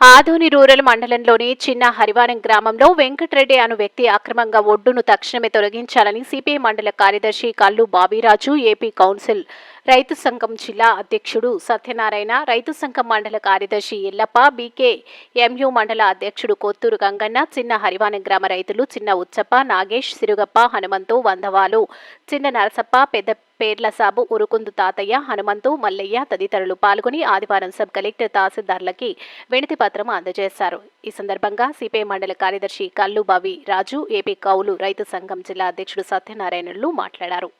Adoni rural మండలంలోని చిన్న హరివారం గ్రామంలో వెంకటరెడ్డి అను వ్యక్తి అక్రమంగా ఒడ్డును తక్షణమే తొలగించాలని సిపిఐ మండల కార్యదర్శి కల్లు బాబీరాజు ఏపీ కౌన్సిల్ రైతు సంఘం జిల్లా అధ్యక్షుడు సత్యనారాయణ రైతు సంఘం మండల కార్యదర్శి ఎల్లప్ప బీకే ఎంయు మండల అధ్యక్షుడు కొత్తూరు గంగన్న చిన్న హరివానం గ్రామ రైతులు చిన్న ఉచ్చప్ప నాగేష్ సిరుగప్ప హనుమంతు వందవాలు చిన్న నరసప్ప పెద్ద పేర్ల సాబు ఉరుకుందు తాతయ్య హనుమంతు మల్లయ్య తదితరులు పాల్గొని ఆదివారం సబ్ కలెక్టర్ తహసీల్దార్లకి వినతి పత్రం అందజేశారు. ఈ సందర్భంగా సిపిఐ మండల కార్యదర్శి కల్లుబావి రాజు ఏపీ కౌలు రైతు సంఘం జిల్లా అధ్యక్షుడు సత్యనారాయణులు మాట్లాడారు.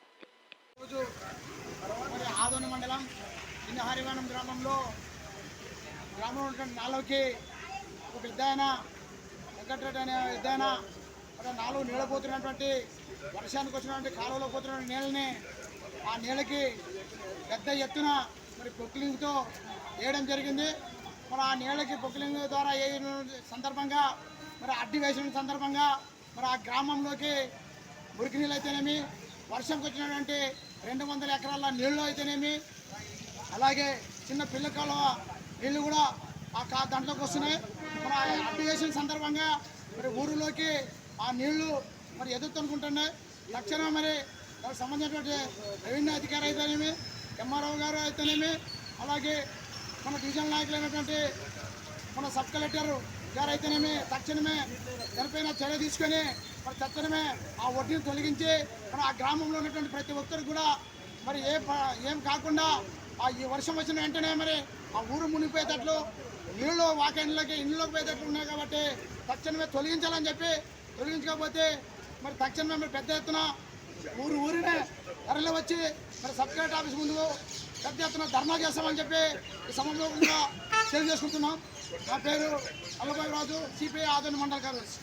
ఆదోన మండలం చిన్న హరివాణం గ్రామంలో గ్రామంలో ఉన్నటువంటి నాలుగుకి ఒక పెద్ద ఆయన వెంకటరెడ్డి అనే పెద్ద ఆయన ఒక నాలుగు నీళ్ళ పోతున్నటువంటి వర్షానికి వచ్చినటువంటి కాలువలో పోతున్నటువంటి నీళ్ళని ఆ నీళ్ళకి పెద్ద ఎత్తున మరి పొక్కిలింగ్తో వేయడం జరిగింది. మరి ఆ నీళ్ళకి పొక్కిలింగ్ ద్వారా వేయడం సందర్భంగా మరి అడ్డు వేసిన సందర్భంగా మరి ఆ గ్రామంలోకి మురికి నీళ్ళు అయితేనేమి వర్షంకి వచ్చినటువంటి రెండు వందల ఎకరాల నీళ్ళు అయితేనేమి అలాగే చిన్న పిల్లకాల నీళ్ళు కూడా ఆ కా దాంట్లోకి వస్తున్నాయి. మరి ఆ సందర్భంగా మరి ఊరిలోకి ఆ నీళ్ళు మరి ఎదుర్కొనుకుంటున్నాయి. తక్షణం మరి దానికి సంబంధించినటువంటి రెవెన్యూ అధికారి అయితేనేమి ఎంఆర్ఓ గారు అయితేనేమి అలాగే మన డివిజన్ నాయకులైనటువంటి మన సబ్ కలెక్టర్ గారైతేనేమి తక్షణమే చనిపోయిన చర్య తీసుకొని మరి తక్షణమే ఆ వడ్డీని తొలగించి మన ఆ గ్రామంలో ఉన్నటువంటి ప్రతి ఒక్కరు కూడా మరి ఏ ఏం కాకుండా ఆ ఈ వర్షం వచ్చిన వెంటనే మరి ఆ ఊరు మునిగిపోయేటట్లు నీళ్ళు వాకేళ్ళకి ఇళ్ళలోకి పోయేటట్లు ఉన్నాయి కాబట్టి తక్షణమే తొలగించాలని చెప్పి తొలగించకపోతే మరి తక్షణమే మరి పెద్ద ఎత్తున ఊరు ఊరినే ధరలు వచ్చి మరి సబ్ కలెక్టర్ ఆఫీస్ ముందు పెద్ద ఎత్తున ధర్నా చేస్తామని చెప్పి ఈ సమావేశంగా తెలియజేసుకుంటున్నాం. నా పేరు అల్లబాయి రాజు సిపిఐ ఆదరణ మండల కార్యదర్శి.